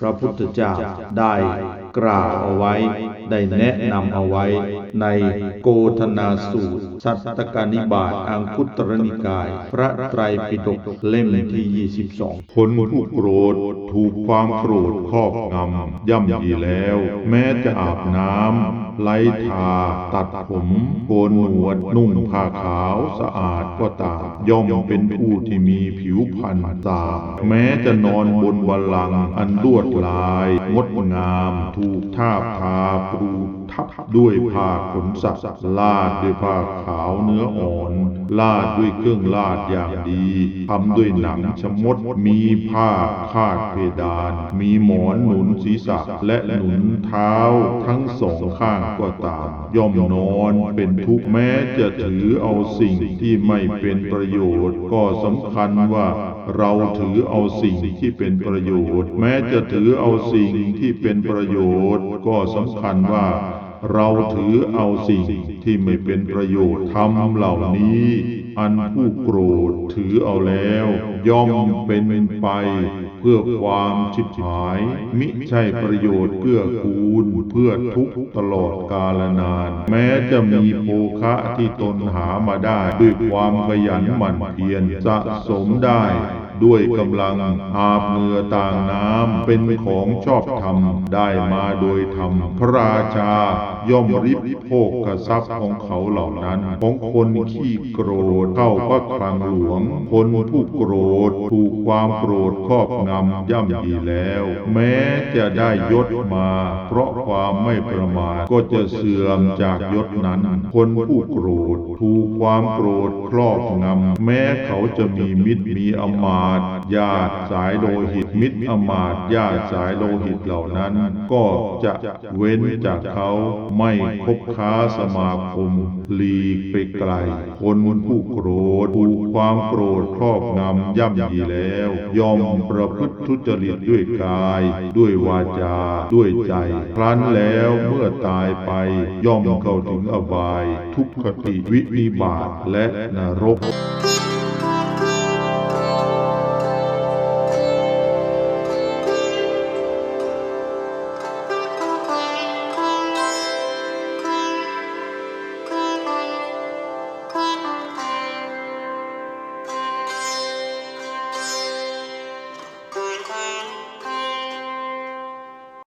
พระพุทธเจ้าได้กล่าวเอาไว้ ได้แนะนำเอาไว้ ในโกธนาสูตร สัตตกานิบาตอังคุตรนิกาย พระไตรปิฎกเล่มที่ 22 คนผู้โกรธถูกความโกรธครอบงำย่ำยีแล้ว แม้จะอาบน้ำไล้ทา ตัดผมโกนหนวดนุ่งผ้าขาวสะอาดก็ตามย่อมเป็นผู้ที่มีผิวพรรณสาแม้จะนอนบนบัลลังก์อันลวดลาย งดงาม ถูกทาบทาปรู ทับด้วยผ้าขนสัตว์ลาดด้วยผ้าขาวเนื้ออ่อน ลาดด้วยเครื่องลาดอย่างดีทำด้วยหนังชมดมีผ้าคาดเพดาน มีหมอนหนุนศีรษะและหนุนเท้าทั้งสองข้างก็ตาม ย่อมนอนเป็นทุกข์แม้จะถือเอาสิ่งที่ไม่เป็นประโยชน์ก็สำคัญว่า เราถือเอาสิ่งที่เป็นประโยชน์ แม้จะถือเอาสิ่งที่เป็นประโยชน์ ก็สำคัญว่า เราถือเอาสิ่งที่ไม่เป็นประโยชน์ทำเหล่านี้อันผู้โกรธถือเอาแล้ว ย่อมเป็นไป เพื่อความชิบหาย มิใช่ประโยชน์เกื้อกูลเพื่อทุกตลอดกาลนาน แม้จะมีโภคะที่ตนหามาได้ ด้วยความขยันหมั่นเพียรสะสมได้ ด้วยกำลังอาบเหงื่อต่างน้ำเป็นของชอบธรรมได้มาโดยธรรม พระราชาย่อมริบโภคทรัพย์ของเขาเหล่านั้น ของคนขี้โกรธเข้าพระคลังหลวง คนผู้โกรธถูกความโกรธครอบงำย่ำยีแล้ว แม้จะได้ยศมา เพราะความไม่ประมาทก็จะเสื่อมจากยศนั้น คนผู้โกรธถูกความโกรธครอบงำแม้เขาจะมีมิตรมีอำมาตญาติสายโลหิต มิตรอมาตย์ญาติสายโลหิตเหล่านั้น ก็จะเว้นจากเขาไม่คบค้าสมาคมหลีกไปไกล คนผู้โกรธถูกความโกรธครอบงำย่ำยีแล้ว ยอมประพฤติทุจริตด้วยกาย ด้วยวาจา ด้วยใจ ครั้นแล้วเมื่อตายไปย่อมเข้าถึงอบาย ทุกขติวินิบาตและนรก